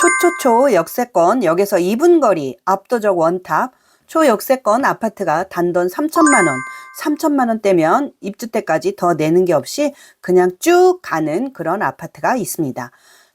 초초초 역세권 역에서 2분 거리 압도적 원탑 초역세권 아파트가 단돈 3천만 원, 3천만 원대면 입주 때까지 더 내는 게 없이 그냥 쭉 가는 그런 아파트가 있습니다.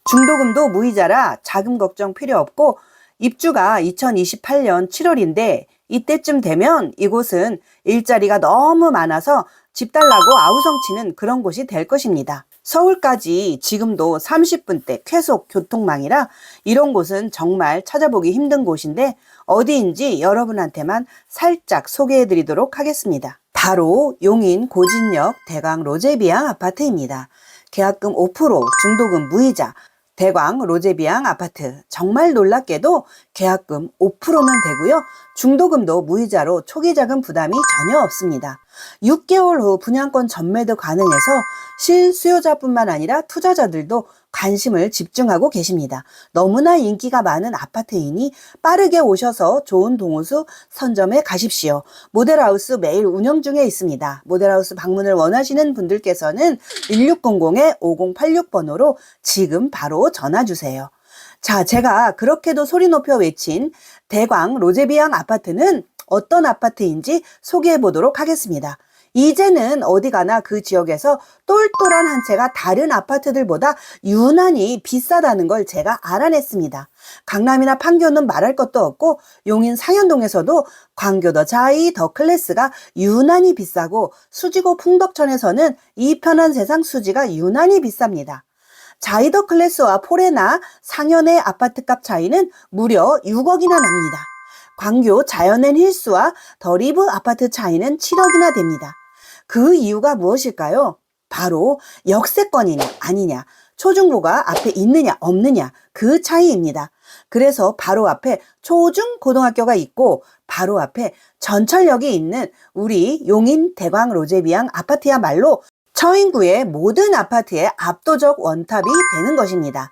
중도금도 무이자라 자금 걱정 필요 없고 입주가 2028년 7월인데 이때쯤 되면 이곳은 일자리가 너무 많아서 집 달라고 아우성치는 그런 곳이 될 것입니다. 서울까지 지금도 30분대 쾌속 교통망이라 이런 곳은 정말 찾아보기 힘든 곳인데 어디인지 여러분한테만 살짝 소개해 드리도록 하겠습니다. 바로 용인 고진역 대광 로제비앙 아파트입니다. 계약금 5%, 중도금 무이자, 대광 로제비앙 아파트. 정말 놀랍게도 계약금 5%면 되고요. 중도금도 무이자로 초기 자금 부담이 전혀 없습니다. 6개월 후 분양권 전매도 가능해서 실수요자뿐만 아니라 투자자들도 관심을 집중하고 계십니다. 너무나 인기가 많은 아파트이니 빠르게 오셔서 좋은 동호수 선점해 가십시오. 모델하우스 매일 운영 중에 있습니다. 모델하우스 방문을 원하시는 분들께서는 1600-5086번호로 지금 바로 전화 주세요. 자, 제가 그렇게도 소리 높여 외친 대광 로제비앙 아파트는 어떤 아파트인지 소개해 보도록 하겠습니다. 이제는 어디 가나 그 지역에서 똘똘한 한 채가 다른 아파트들보다 유난히 비싸다는 걸 제가 알아냈습니다. 강남이나 판교는 말할 것도 없고 용인 상현동에서도 광교더 자이 더 클래스가 유난히 비싸고 수지고 풍덕천에서는 이 편한 세상 수지가 유난히 비쌉니다. 자이더 클래스와 포레나 상현의 아파트값 차이는 무려 6억이나 납니다. 광교 자연앤 힐스와 더 리브 아파트 차이는 7억이나 됩니다. 그 이유가 무엇일까요? 바로 역세권이냐 아니냐, 초중고가 앞에 있느냐 없느냐 그 차이입니다. 그래서 바로 앞에 초중 고등학교가 있고 바로 앞에 전철역이 있는 우리 용인 대광 로제비앙 아파트야말로 처인구의 모든 아파트의 압도적 원탑이 되는 것입니다.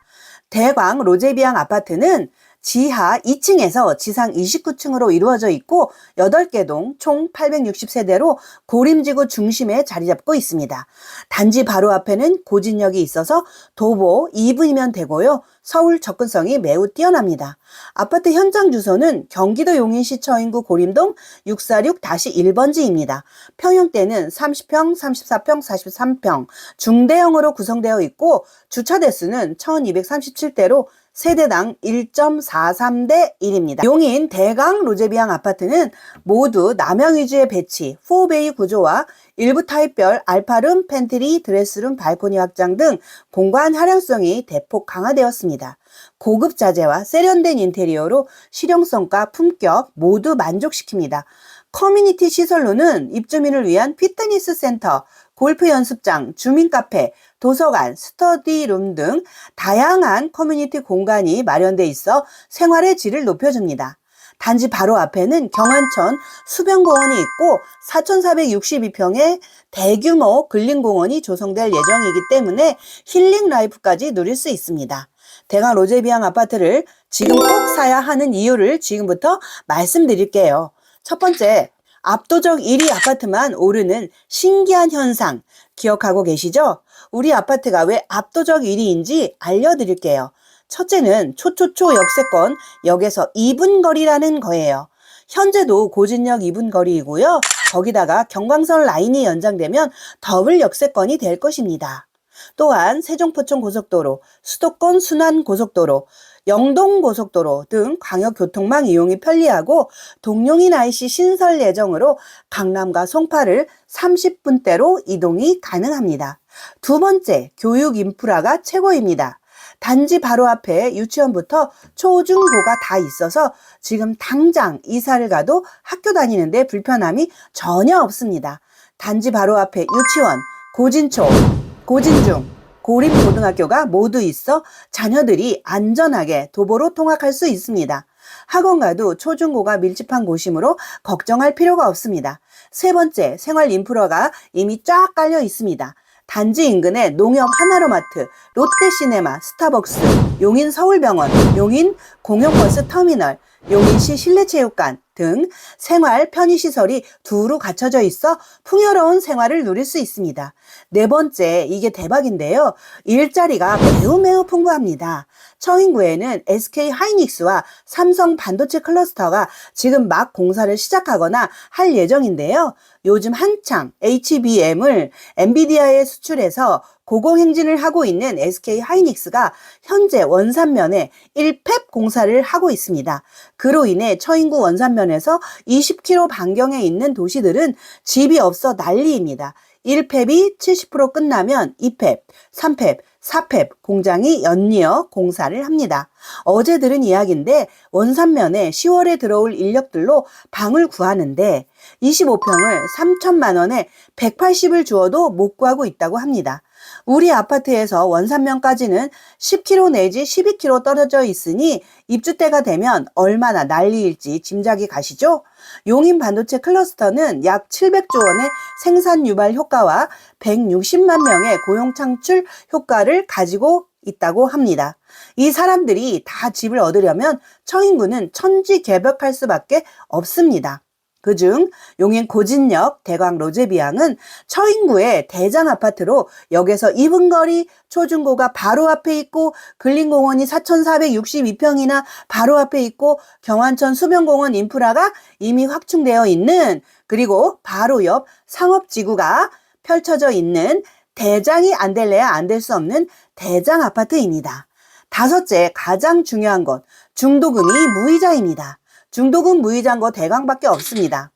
대광 로제비앙 아파트는 지하 2층에서 지상 29층으로 이루어져 있고 8개 동 총 860세대로 고림지구 중심에 자리 잡고 있습니다. 단지 바로 앞에는 고진역이 있어서 도보 2분이면 되고요. 서울 접근성이 매우 뛰어납니다. 아파트 현장 주소는 경기도 용인시 처인구 고림동 646-1번지입니다. 평형대는 30평, 34평, 43평, 중대형으로 구성되어 있고 주차 대수는 1237대로 세대당 1.43대 1입니다. 용인 대강 로제비앙 아파트는 모두 남양 위주의 배치, 4베이 구조와 일부 타입별 알파룸, 팬트리, 드레스룸, 발코니 확장 등 공간 활용성이 대폭 강화되었습니다. 고급 자재와 세련된 인테리어로 실용성과 품격 모두 만족시킵니다. 커뮤니티 시설로는 입주민을 위한 피트니스 센터, 골프 연습장, 주민 카페, 도서관, 스터디룸 등 다양한 커뮤니티 공간이 마련돼 있어 생활의 질을 높여줍니다. 단지 바로 앞에는 경안천 수변공원이 있고 4,462평의 대규모 근린공원이 조성될 예정이기 때문에 힐링 라이프까지 누릴 수 있습니다. 대강 로제비앙 아파트를 지금 꼭 사야 하는 이유를 지금부터 말씀드릴게요. 첫 번째, 압도적 1위 아파트만 오르는 신기한 현상 기억하고 계시죠? 우리 아파트가 왜 압도적 1위인지 알려드릴게요. 첫째는 초초초 역세권 역에서 2분 거리라는 거예요. 현재도 고진역 2분 거리이고요. 거기다가 경광선 라인이 연장되면 더블 역세권이 될 것입니다. 또한 세종포천 고속도로, 수도권 순환 고속도로, 영동 고속도로 등 광역 교통망 이용이 편리하고 동룡인 IC 신설 예정으로 강남과 송파를 30분대로 이동이 가능합니다. 두 번째, 교육 인프라가 최고입니다. 단지 바로 앞에 유치원부터 초중고가 다 있어서 지금 당장 이사를 가도 학교 다니는데 불편함이 전혀 없습니다. 단지 바로 앞에 유치원, 고진초, 고진중, 고림고등학교가 모두 있어 자녀들이 안전하게 도보로 통학할 수 있습니다. 학원가도 초중고가 밀집한 곳이므로 걱정할 필요가 없습니다. 세 번째, 생활 인프라가 이미 쫙 깔려 있습니다. 단지 인근에 농협 하나로마트, 롯데시네마, 스타벅스, 용인 서울병원, 용인 공영버스 터미널, 용인시 실내체육관 등 생활 편의시설이 두루 갖춰져 있어 풍요로운 생활을 누릴 수 있습니다. 네 번째, 이게 대박인데요. 일자리가 매우 매우 풍부합니다. 처인구에는 SK 하이닉스와 삼성 반도체 클러스터가 지금 막 공사를 시작하거나 할 예정인데요. 요즘 한창 HBM을 엔비디아에 수출해서 고공행진을 하고 있는 SK 하이닉스가 현재 원산면에 1팹 공사를 하고 있습니다. 그로 인해 처인구 원산면 에서 20km 반경에 있는 도시들은 집이 없어 난리입니다. 1팹이 70% 끝나면 2팹, 3팹, 4팹 공장이 연이어 공사를 합니다. 어제 들은 이야기인데 원산면에 10월에 들어올 인력들로 방을 구하는데 25평을 3천만 원에 180을 주어도 못 구하고 있다고 합니다. 우리 아파트에서 원산면까지는 10km 내지 12km 떨어져 있으니 입주 때가 되면 얼마나 난리일지 짐작이 가시죠? 용인 반도체 클러스터는 약 700조 원의 생산 유발 효과와 160만 명의 고용 창출 효과를 가지고 있다고 합니다. 이 사람들이 다 집을 얻으려면 처인구는 천지 개벽할 수밖에 없습니다. 그중 용인 고진역 대광 로제비앙은 처인구의 대장 아파트로 역에서 2분 거리 초중고가 바로 앞에 있고 근린공원이 4,462평이나 바로 앞에 있고 경안천 수변공원 인프라가 이미 확충되어 있는 그리고 바로 옆 상업지구가 펼쳐져 있는 대장이 안 될래야 안 될 수 없는 대장 아파트입니다. 다섯째 가장 중요한 것 중도금이 무이자입니다. 중도금 무이자인 거 대강밖에 없습니다.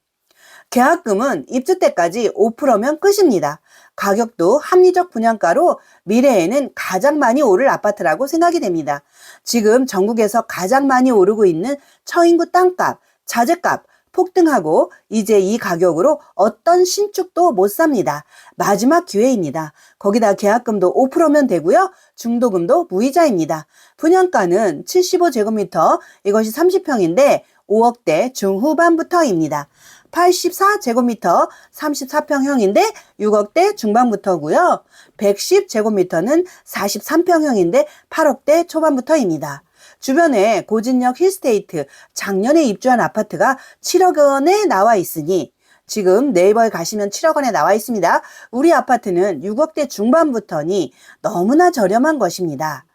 계약금은 입주 때까지 5%면 끝입니다. 가격도 합리적 분양가로 미래에는 가장 많이 오를 아파트라고 생각이 됩니다. 지금 전국에서 가장 많이 오르고 있는 처인구 땅값, 자재값 폭등하고 이제 이 가격으로 어떤 신축도 못 삽니다. 마지막 기회입니다. 거기다 계약금도 5%면 되고요. 중도금도 무이자입니다. 분양가는 75제곱미터, 이것이 30평인데 5억대 중후반부터입니다. 84제곱미터 34평형인데 6억대 중반부터고요. 110제곱미터는 43평형인데 8억대 초반부터입니다. 주변에 고진역 힐스테이트 작년에 입주한 아파트가 7억 원에 나와 있으니 지금 네이버에 가시면 7억 원에 나와 있습니다. 우리 아파트는 6억대 중반부터니 너무나 저렴한 것입니다.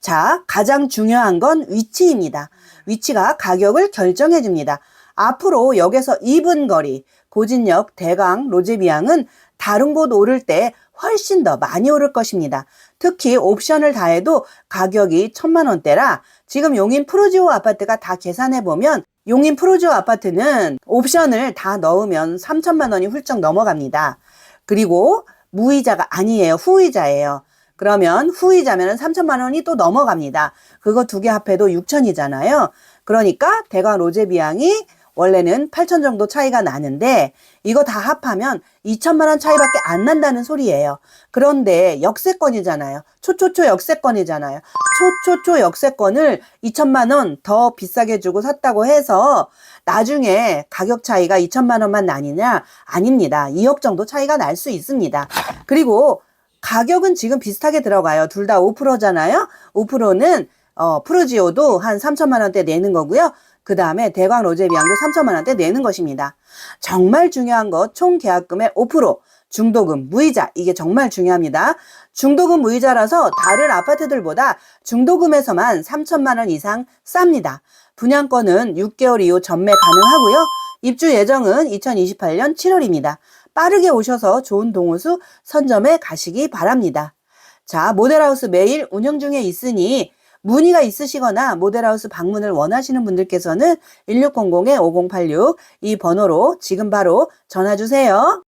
자, 가장 중요한 건 위치입니다. 위치가 가격을 결정해 줍니다. 앞으로 역에서 2분 거리 고진역 대강 로제비앙은 다른 곳 오를 때 훨씬 더 많이 오를 것입니다. 특히 옵션을 다해도 가격이 천만 원대라 지금 용인 프로지오 아파트가 다 계산해 보면 용인 프로지오 아파트는 옵션을 다 넣으면 3천만 원이 훌쩍 넘어갑니다. 그리고 무이자가 아니에요. 후이자예요. 그러면 후이자면 3천만 원이 또 넘어갑니다. 그거 두 개 합해도 6천이잖아요. 그러니까 대강 로제비앙이 원래는 8천 정도 차이가 나는데 이거 다 합하면 2천만 원 차이밖에 안 난다는 소리예요. 그런데 역세권이잖아요. 초초초 역세권이잖아요. 초초초 역세권을 2천만 원 더 비싸게 주고 샀다고 해서 나중에 가격 차이가 2천만 원만 나뉘냐? 아닙니다. 2억 정도 차이가 날 수 있습니다. 그리고 가격은 지금 비슷하게 들어가요. 둘 다 5%잖아요. 5%는 어, 프로지오도 한 3천만 원대 내는 거고요. 그 다음에 대광 로제비앙도 3천만 원대 내는 것입니다. 정말 중요한 것 총 계약금의 5% 중도금 무이자 이게 정말 중요합니다. 중도금 무이자라서 다른 아파트들보다 중도금에서만 3천만 원 이상 쌉니다. 분양권은 6개월 이후 전매 가능하고요. 입주 예정은 2028년 7월입니다. 빠르게 오셔서 좋은 동호수 선점해 가시기 바랍니다. 자, 모델하우스 매일 운영 중에 있으니 문의가 있으시거나 모델하우스 방문을 원하시는 분들께서는 1600-5086 이 번호로 지금 바로 전화 주세요.